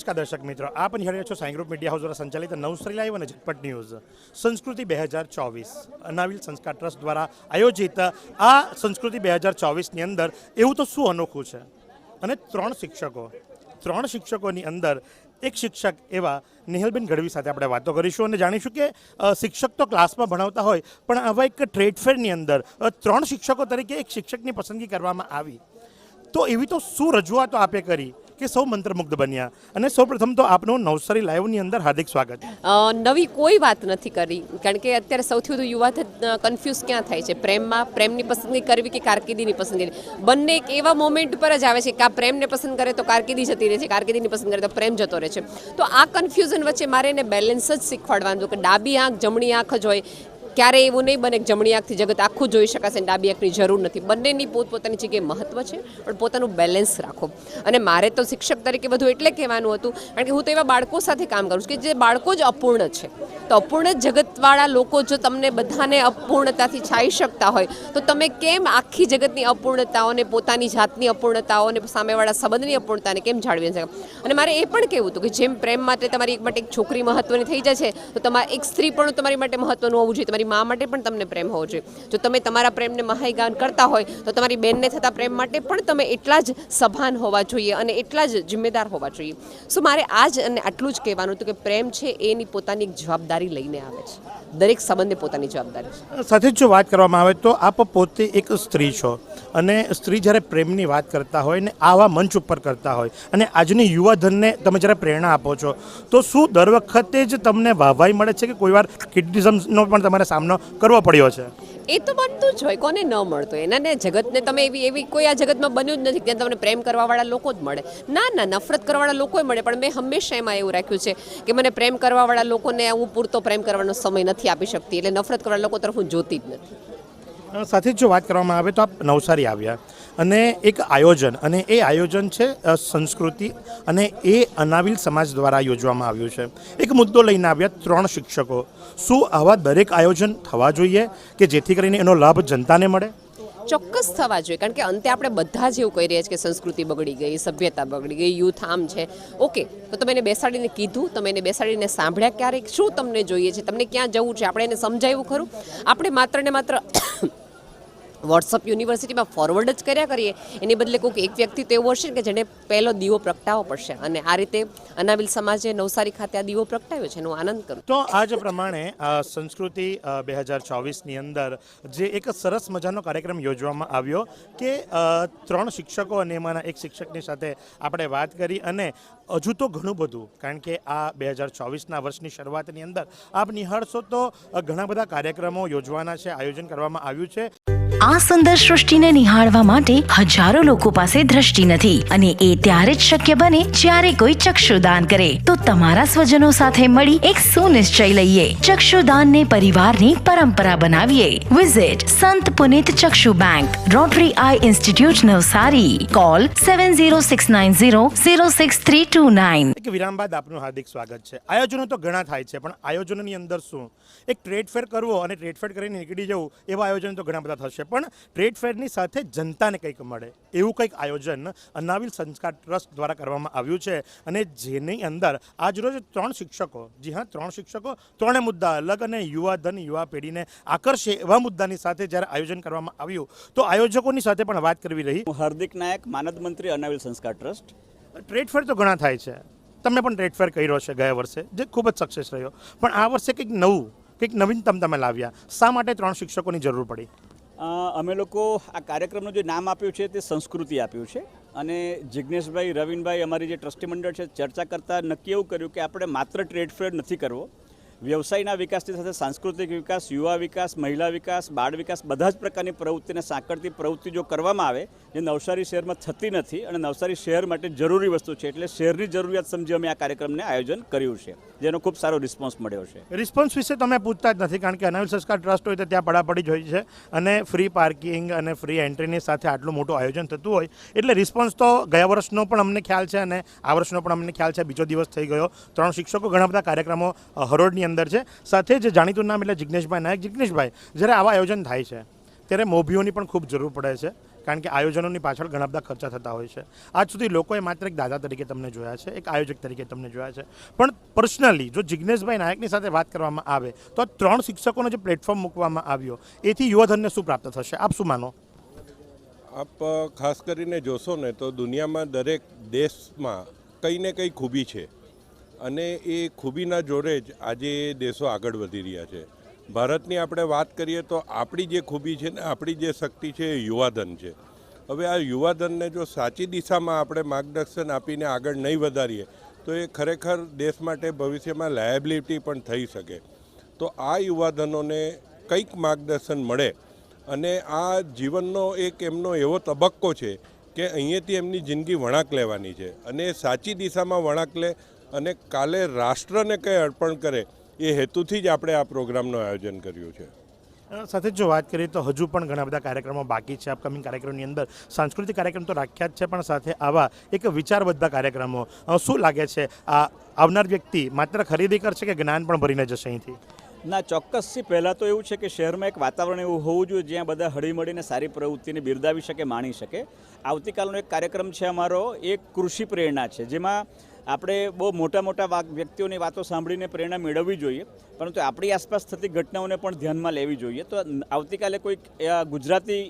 નમસ્કાર દર્શક મિત્રો, આપ નિહાળી છો સાઈ ગ્રુપ મીડિયા હાઉસ દ્વારા સંચાલિત નવસરી લાઈવ અને ઝટપટ ન્યૂઝ. સંસ્કૃતિ બે હજાર ચોવીસ, અનાવિલ સંસ્કાર ટ્રસ્ટ દ્વારા આયોજિત આ સંસ્કૃતિ બે હજાર ચોવીસની અંદર એવું તો શું અનોખું છે? અને ત્રણ શિક્ષકો, ત્રણ શિક્ષકોની અંદર એક શિક્ષક એવા નિહલબેન ગઢવી સાથે આપણે વાતો કરીશું અને જાણીશું કે શિક્ષક તો ક્લાસમાં ભણાવતા હોય, પણ આવા એક ટ્રેડ ફેરની અંદર ત્રણ શિક્ષકો તરીકે એક શિક્ષકની પસંદગી કરવામાં આવી. તો એવી તો શું રજૂઆતો આપે કરી? કે સૌ મંત્રમુગ્ધ બન્યા. અને સૌપ્રથમ તો આપનું નવસારી લાઈવની અંદર હાર્દિક સ્વાગત. નવી કોઈ વાત નથી કરી. કારણ કે અત્યારે સૌથી વધુ યુવા કન્ફ્યુઝ ક્યાં થાય છે? પ્રેમમાં પ્રેમની પસંદગી કરવી કે કારકિર્દીની પસંદગી? બંને એક એવા મોમેન્ટ પર જ આવે છે કે આ પ્રેમને પસંદ કરે તો કારકિર્દી જતી રહે છે, કારકિર્દીની પસંદ કરે તો પ્રેમ જતો રહે છે. તો આ કન્ફ્યુઝન વચ્ચે મારે એને બેલેન્સ જ શીખવાડવાનું કે ડાબી આંખ જમણી આંખ જ હોય ક્યારેય એવું નહીં બને કે જમણી આંખથી જગત આખું જોઈ શકાશે ડાબી આંખની જરૂર નથી. બંનેની પોતપોતાની જગ્યાએ મહત્વ છે, પણ પોતાનું બેલેન્સ રાખો. અને મારે તો શિક્ષક તરીકે બધું એટલે કહેવાનું હતું, કારણ કે હું તો એવા બાળકો સાથે કામ કરું છું કે જે બાળકો જ અપૂર્ણ છે. તો અપૂર્ણ જગતવાળા લોકો જો તમને બધાને અપૂર્ણતાથી છાઈ શકતા હોય, તો તમે કેમ આખી જગતની અપૂર્ણતાઓને, પોતાની જાતની અપૂર્ણતાઓને, સામેવાળા સંબંધની અપૂર્ણતાને કેમ જાળવી શકે? અને મારે એ પણ કહેવું હતું કે જેમ પ્રેમ માટે તમારી એક માટે એક છોકરી મહત્વની થઈ જાય છે તો તમારે એક સ્ત્રી પણ તમારી માટે મહત્વનું હોવું જોઈએ. તમારી મા માટે પણ તમને પ્રેમ હોવો જોઈએ. જો તમે તમારા પ્રેમને મહાયગાન કરતા હોય, તો તમારી બેનને થતા પ્રેમ માટે પણ તમે એટલા જ સભાન હોવા જોઈએ અને એટલા જ જિમ્મેદાર હોવા જોઈએ. સો મારે આજ અને આટલું જ કહેવાનું હતું કે પ્રેમ છે, એની પોતાની જવાબદારી લઈને આવે છે. દરેક સંબંધે પોતાની જવાબદારી સાથે જ જો વાત કરવામાં આવે તો આપ પોતે એક સ્ત્રી છો અને સ્ત્રી જ્યારે પ્રેમની વાત કરતા હોય ને આવા મંચ ઉપર કરતા હોય અને આજની યુવાધનને તમે જ્યારે પ્રેરણા આપો છો, તો શું દર વખતે જ તમને વાહવાઈ મળે છે કે કોઈ વાર ક્રિટિઝમનો પણ તમારે સામનો કરવો પડ્યો છે. એ તો બનતું જ હોય કોને ન મળતો? એના ને જગતને તમે એવી એવી કોઈ આ જગતમાં બન્યું જ નથી કે ત્યાં તમને પ્રેમ કરવાવાળા લોકો જ મળે. ના ના નફરત કરવાવાળા લોકો મળે પણ મેં હંમેશા એમાં એવું રાખ્યું છે કે મને પ્રેમ કરવાવાળા લોકોને હું પૂરતો પ્રેમ કરવાનો સમય નથી આપી શકતી એટલે નફરત કરવાના લોકો તરફ હું જોતી જ નથી. સાથે જ જો વાત કરવામાં આવે તો આપ નવસારી આવ્યા. અને એક આયોજન, અને એ આયોજન છે સંસ્કૃતિ, અને એ અનાવિલ સમાજ દ્વારા યોજવામાં આવ્યું છે. એક મુદ્દો લઈને આવ્યા ત્રણ શિક્ષકો. શું આવા દરેક આયોજન થવા જોઈએ કે જેથી કરીને એનો લાભ જનતાને મળે? ચોક્કસ થવા જોઈએ, કારણ કે અંતે આપણે બધા જ એવું કહી રહ્યા છીએ કે સંસ્કૃતિ બગડી ગઈ, સભ્યતા બગડી ગઈ, યુથ આમ છે. ઓકે, તો તમે એને બેસાડીને કીધું, તમે એને બેસાડીને સાંભળ્યા ક્યારેક? શું તમને જોઈએ છે? તમને ક્યાં જવું છે? આપણે એને સમજાવ્યું ખરું? આપણે માત્ર ને માત્ર વોટ્સઅપ યુનિવર્સિટીમાં ફોરવર્ડ જ કર્યા કરીએ, એની બદલે કોઈક એક વ્યક્તિ તો એવો હશે કે જેને પહેલો દીવો પ્રગટાવવો પડશે. અને આ રીતે અનાવિલ સમાજે નવસારી ખાતે આ દીવો પ્રગટાવ્યો છે, એનો આનંદ કરું તો જ પ્રમાણે સંસ્કૃતિ બે હજાર ચોવીસની અંદર જે એક સરસ મજાનો કાર્યક્રમ યોજવામાં આવ્યો કે ત્રણ શિક્ષકો અને એમાંના એક શિક્ષકની સાથે આપણે વાત કરી અને હજુ તો ઘણું બધું, કારણ કે આ બે હજાર ચોવીસના વર્ષની શરૂઆતની અંદર આપ નિહાળશો તો ઘણા બધા કાર્યક્રમો યોજવાના છે, આયોજન કરવામાં આવ્યું છે. આ સુંદર સૃષ્ટિને નિહાળવા માટે હજારો લોકો પાસે દ્રષ્ટિ નથી અને એ ત્યારે જ શક્ય બને જ્યારે કોઈ ચક્ષુદાન કરે. તો તમારા સ્વજનો સાથે મળી એક સુનિશ્ચય લઈએ. ચક્ષુદાનને પરિવારની પરંપરા બનાવીએ. Visit Sant Punit Chakshu bank Rotary eye institute Navsari. Call seven zero six nine zero zero six three two nine વિરામ બાદ આપનું હાર્દિક સ્વાગત છે. આયોજનો તો ઘણા થાય છે, પણ આયોજનોની અંદર શું? એક ટ્રેડ ફેર કરવો અને ટ્રેડ ફેર કરીને નીકળી જવું, એવા આયોજન તો ઘણા બધા થશે. પણ ટ્રેડ ફેરની સાથે જનતાને કંઈક મળે. એવું કંઈક આયોજન અનાવિલ સંસ્કાર ટ્રસ્ટ દ્વારા કરવામાં આવ્યું છે. અને જેની અંદર આજરોજ ત્રણ શિક્ષકો જી હા ત્રણ શિક્ષકો ત્રણે મુદ્દા અલગ અને યુવા ધન યુવા પેઢીને આકર્ષે એવા મુદ્દાની સાથે જ્યારે આયોજન કરવામાં આવ્યું તો આયોજકોની સાથે પણ વાત કરવી રહી. હું હાર્દિક નાયક માનદ મંત્રી અનાવિલ સંસ્કાર ટ્રસ્ટ. ટ્રેડ ફેર તો ઘણા થાય છે. તમે પણ ટ્રેડ ફેર કર્યો છે ગયા વર્ષે જે ખૂબ જ સક્સેસ રહ્યો. પણ આ વર્ષે કંઈક નવું કંઈક નવીનતમ તમે લાવ્યા. શા માટે ત્રણ શિક્ષકોની જરૂર પડી? અમે લોકો આ કાર્યક્રમનું જે નામ આપ્યું છે તે સંસ્કૃતિ આપ્યું છે. અને જિજ્ઞેશભાઈ રવિનભાઈ અમારી જે ટ્રસ્ટી મંડળ છે ચર્ચા કરતાં નક્કી એવું કર્યું કે આપણે માત્ર ટ્રેડ ફેર નથી કરવો. વ્યવસાયના વિકાસની સાથે સાંસ્કૃતિક વિકાસ, યુવા વિકાસ, મહિલા વિકાસ, બાળ વિકાસ, બધા જ પ્રકારની પ્રવૃત્તિને સાંકળતી પ્રવૃત્તિ જો કરવામાં આવે, જે નવસારી શહેરમાં થતી નથી અને નવસારી શહેર માટે જરૂરી વસ્તુ છે, એટલે શહેરની જરૂરિયાત સમજી અમે આ કાર્યક્રમને આયોજન કર્યું છે. જેનો ખૂબ સારો રિસ્પોન્સ મળ્યો છે. રિસ્પોન્સ વિશે તમે પૂછતા જ નથી, કારણ કે અનાવિલ સંસ્કાર ટ્રસ્ટ હોય તો ત્યાં પડાપડી જ હોય છે અને ફ્રી પાર્કિંગ અને ફ્રી એન્ટ્રીની સાથે આટલું મોટું આયોજન થતું હોય. એટલે રિસ્પોન્સ તો ગયા વર્ષનો પણ અમને ખ્યાલ છે અને આ વર્ષનો પણ અમને ખ્યાલ છે. બીજો દિવસ થઈ ગયો. ત્રણ શિક્ષકો ઘણા બધા કાર્યક્રમો હરોળની અંદર છે. સાથે જ જાણીતું નામ એટલે જિજ્ઞેશભાઈ નાયક. જિજ્ઞેશભાઈ જ્યારે આવા આયોજન થાય છે, ત્યારે મોભીઓની પણ ખૂબ જરૂર પડે છે, કારણ કે આયોજનોની પાછળ ઘણા બધા ખર્ચા થતા હોય છે. આજ સુધી લોકોએ માત્ર એક દાદા તરીકે તમને જોયા છે, એક આયોજક તરીકે તમને જોયા છે. પણ પર્સનલી જો જિજ્ઞેશભાઈ નાયકની સાથે વાત કરવામાં આવે, તો ત્રણ શિક્ષકોનો જે પ્લેટફોર્મ મૂકવામાં આવ્યો, એથી યુવાધનને શું પ્રાપ્ત થશે? આપ શું માનો? આપ ખાસ કરીને જોશો ને, તો દુનિયામાં દરેક દેશમાં કંઈ ને કંઈ ખૂબી છે. અને એ ખૂબીના જોડે જ આજે દેશો આગળ વધી રહ્યા છે. ભારતની આપણે વાત કરીએ તો આપણી જે ખૂબી છે ને આપણી જે શક્તિ છે એ યુવાધન છે. હવે આ યુવાધનને જો સાચી દિશામાં આપણે માર્ગદર્શન આપીને આગળ નહીં વધારીએ, તો એ ખરેખર દેશ માટે ભવિષ્યમાં લાયબિલિટી પણ થઈ શકે. તો આ યુવાધનોને કંઈક માર્ગદર્શન મળે અને આ જીવનનો એક એમનો એવો તબક્કો છે કે અહીંયાથી એમની જિંદગી વળાંક લેવાની છે. અને સાચી દિશામાં વળાંક લે અને કાલે રાષ્ટ્રને કંઈ અર્પણ કરે એ હેતુથી જ આપણે આ પ્રોગ્રામનું આયોજન કર્યું છે. સાથે જો વાત કરીએ તો હજુ પણ ઘણા બધા કાર્યક્રમો બાકી છે. અપકમિંગ કાર્યક્રમની અંદર સાંસ્કૃતિક કાર્યક્રમ તો રાખ્યા જ છે પણ સાથે આવા એક વિચારબદ્ધ કાર્યક્રમો શું લાગે છે? આ આવનાર વ્યક્તિ માત્ર ખરીદી કરશે કે જ્ઞાન પણ ભરીને જશે અહીંથી? ના ચોક્કસથી પહેલાં તો એવું છે કે શહેરમાં એક વાતાવરણ એવું હોવું જોઈએ જ્યાં બધા હળીમળીને સારી પ્રવૃત્તિને બિરદાવી શકે માણી શકે. આવતીકાલનો એક કાર્યક્રમ છે અમારો એક કૃષિ પ્રેરણા છે જેમાં આપણે બહુ મોટા મોટા વ્યક્તિઓની વાતો સાંભળીને પ્રેરણા મેળવવી જોઈએ, પરંતુ આપણી આસપાસ થતી ઘટનાઓને પણ ધ્યાનમાં લેવી જોઈએ. તો આવતીકાલે કોઈક ગુજરાતી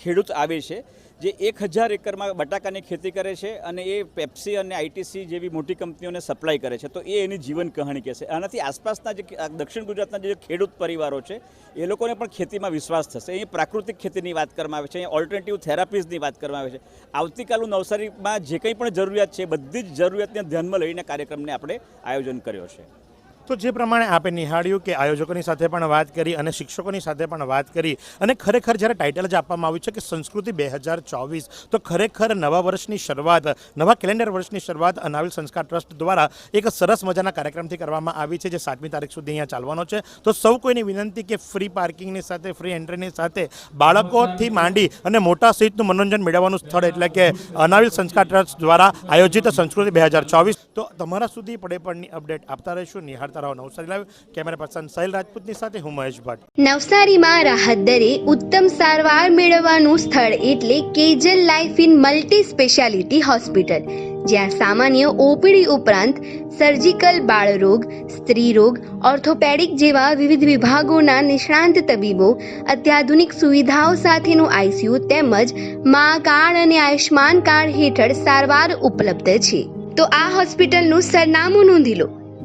ખેડૂત આવે છે, જે એક હજાર એકરમાં બટાકાની ખેતી કરે છે અને એ પેપ્સી અને આઈટીસી જેવી મોટી કંપનીઓને સપ્લાય કરે છે, તો એ એની જીવન કહાણી કહેશે. આનાથી આસપાસના જે દક્ષિણ ગુજરાતના જે ખેડૂત પરિવારો છે, એ લોકોને પણ ખેતીમાં વિશ્વાસ થશે. અહીં પ્રાકૃતિક ખેતીની વાત કરવામાં આવે છે અહીં ઓલ્ટરનેટિવ થેરાપીઝની વાત કરવામાં આવે છે. આવતીકાલનું નવસારીમાં જે કંઈ પણ જરૂરિયાત છે, બધી જ જરૂરિયાતને ધ્યાનમાં લઈને કાર્યક્રમને આપણે આયોજન કર્યો છે. તો જે પ્રમાણે આપે નિહાળ્યું કે આયોજકોની સાથે પણ વાત કરી અને શિક્ષકોની સાથે પણ વાત કરી અને ખરેખર જ્યારે ટાઇટલ જ આપવામાં આવ્યું છે કે સંસ્કૃતિ બે હજાર ચોવીસ, તો ખરેખર નવા વર્ષની શરૂઆત, નવા કેલેન્ડર વર્ષની શરૂઆત અનાવિલ સંસ્કાર ટ્રસ્ટ દ્વારા એક સરસ મજાના કાર્યક્રમથી કરવામાં આવી છે જે સાતમી તારીખ સુધી અહીંયા ચાલવાનો છે. તો સૌ કોઈની વિનંતી કે ફ્રી પાર્કિંગની સાથે ફ્રી એન્ટ્રીની સાથે બાળકોથી માંડી અને મોટા સહિતનું મનોરંજન મેળવવાનું સ્થળ એટલે કે અનાવિલ સંસ્કાર ટ્રસ્ટ દ્વારા આયોજિત સંસ્કૃતિ બે હજાર ચોવીસ. તો તમારા સુધી પડે પડની અપડેટ આપતા રહીશું. નિહાળતા રહો Navsari live camera person Sahel રાજપૂતની સાથે હું મહેશ ભટ્ટ. નવસારીમાં રાહત દરે ઉત્તમ સારવાર મેળવવાનું સ્થળ એટલે Kejal life in multi speciality hospital, જ્યાં સામાન્ય ઓપીડી ઉપરાંત સર્જિકલ બાળરોગ, સ્ત્રીરોગ, ઓર્થોપેડિક જેવા વિવિધ વિભાગોના નિષ્ણાંત તબીબો, અત્યાધુનિક સુવિધાઓ સાથેનું આઈસીયુ તેમજ મા કાર્ડ અને આયુષ્માન કાર્ડ હેઠળ સારવાર ઉપલબ્ધ છે. તો આ હોસ્પિટલનું સરનામું નોંધી લો.